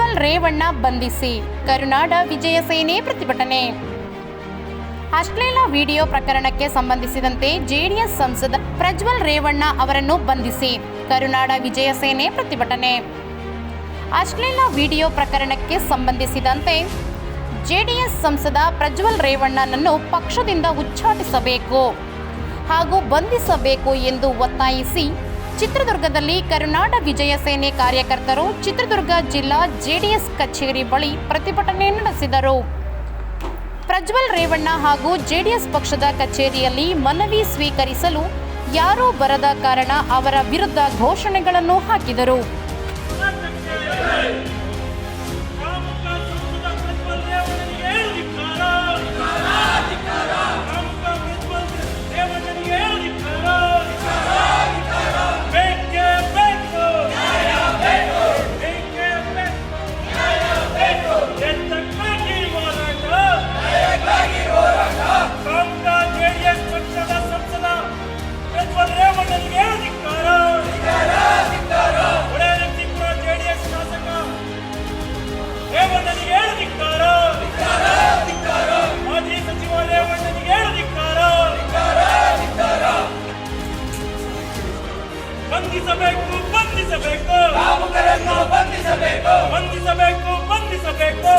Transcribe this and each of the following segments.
ಪ್ರಜ್ವಲ್ ರೇವಣ್ಣ ಬಂಧಿಸಿ. ಕರುನಾಡ ವಿಜಯ ಸೇನೆ ಪ್ರತಿಭಟನೆ. ಅಶ್ಲೀಲ ವಿಡಿಯೋ ಪ್ರಕರಣಕ್ಕೆ ಸಂಬಂಧಿಸಿದಂತೆ ಜೆಡಿಎಸ್ ಸಂಸದ ಪ್ರಜ್ವಲ್ ರೇವಣ್ಣ ಅವರನ್ನು ಬಂಧಿಸಿ. ಕರುನಾಡ ವಿಜಯ ಸೇನೆ ಪ್ರತಿಭಟನೆ. ಅಶ್ಲೀಲ ವಿಡಿಯೋ ಪ್ರಕರಣಕ್ಕೆ ಸಂಬಂಧಿಸಿದಂತೆ ಜೆಡಿಎಸ್ ಸಂಸದ ಪ್ರಜ್ವಲ್ ರೇವಣ್ಣನನ್ನು ಪಕ್ಷದಿಂದ ಉಚ್ಚಾಟಿಸಬೇಕು ಹಾಗೂ ಬಂಧಿಸಬೇಕು ಎಂದು ಒತ್ತಾಯಿಸಿ ಚಿತ್ರದುರ್ಗದಲ್ಲಿ ಕರುನಾಡ ವಿಜಯ ಸೇನೆ ಕಾರ್ಯಕರ್ತರು ಚಿತ್ರದುರ್ಗ ಜಿಲ್ಲಾ ಜೆಡಿಎಸ್ ಕಚೇರಿ ಬಳಿ ಪ್ರತಿಭಟನೆ ನಡೆಸಿದರು. ಪ್ರಜ್ವಲ್ ರೇವಣ್ಣ ಹಾಗೂ ಜೆಡಿಎಸ್ ಪಕ್ಷದ ಕಚೇರಿಯಲ್ಲಿ ಮನವಿ ಸ್ವೀಕರಿಸಲು ಯಾರೂ ಬರದ ಕಾರಣ ಅವರ ವಿರುದ್ಧ ಘೋಷಣೆಗಳನ್ನು ಹಾಕಿದರು. ಜೆಡಿಎಸ್ ಪಕ್ಷದ ಸಂಸದ ಪ್ರಜ್ವಲ್ ರೇವಣ್ಣನಿಗೆ ಧಿಕ್ಕಾರ. ಹೊಳೆನರಸೀಪುರ ಜೆಡಿಎಸ್ ಶಾಸಕ ರೇವಣ್ಣನಿಗೆ ಧಿಕ್ಕಾರ ಮಾಜಿ ಸಚಿವ ರೇವಣ್ಣನಿಗೆ ಧಿಕ್ಕಾರ ಬಂಧಿಸಬೇಕು ಬಂಧಿಸಬೇಕು. ಬಂಧಿಸಬೇಕು. ಬಂಧಿಸಬೇಕು ಬಂಧಿಸಬೇಕು.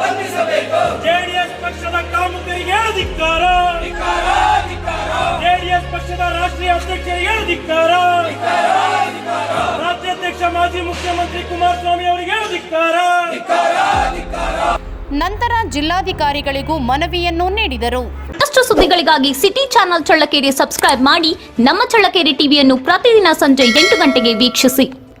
ಬಂಧಿಸಬೇಕು. ಜೆಡಿಎಸ್ ಪಕ್ಷದ ಕಾಮುಕರಿಗೆ ಧಿಕ್ಕಾರ ಅಧ್ಯಕ್ಷ ಅಧ್ಯಕ್ಷರಿಗೆ ಧಿಕ್ಕಾರ ರಾಜ್ಯಾಧ್ಯಕ್ಷ ಮಾಜಿ ಮುಖ್ಯಮಂತ್ರಿ ಕುಮಾರಸ್ವಾಮಿ ಅವರಿಗೆ ಧಿಕ್ಕಾರ ನಂತರ ಜಿಲ್ಲಾಧಿಕಾರಿಗಳಿಗೂ ಮನವಿಯನ್ನು ನೀಡಿದರು. ಮತ್ತಷ್ಟು ಸುದ್ದಿಗಳಿಗಾಗಿ ಸಿಟಿ ಚಾನೆಲ್ ಚಳ್ಳಕೆರೆ ಸಬ್ಸ್ಕ್ರೈಬ್ ಮಾಡಿ ನಮ್ಮ ಚಳ್ಳಕೆರೆ ಟಿವಿಯನ್ನು ಪ್ರತಿದಿನ ಸಂಜೆ ಎಂಟು ಗಂಟೆಗೆ ವೀಕ್ಷಿಸಿ.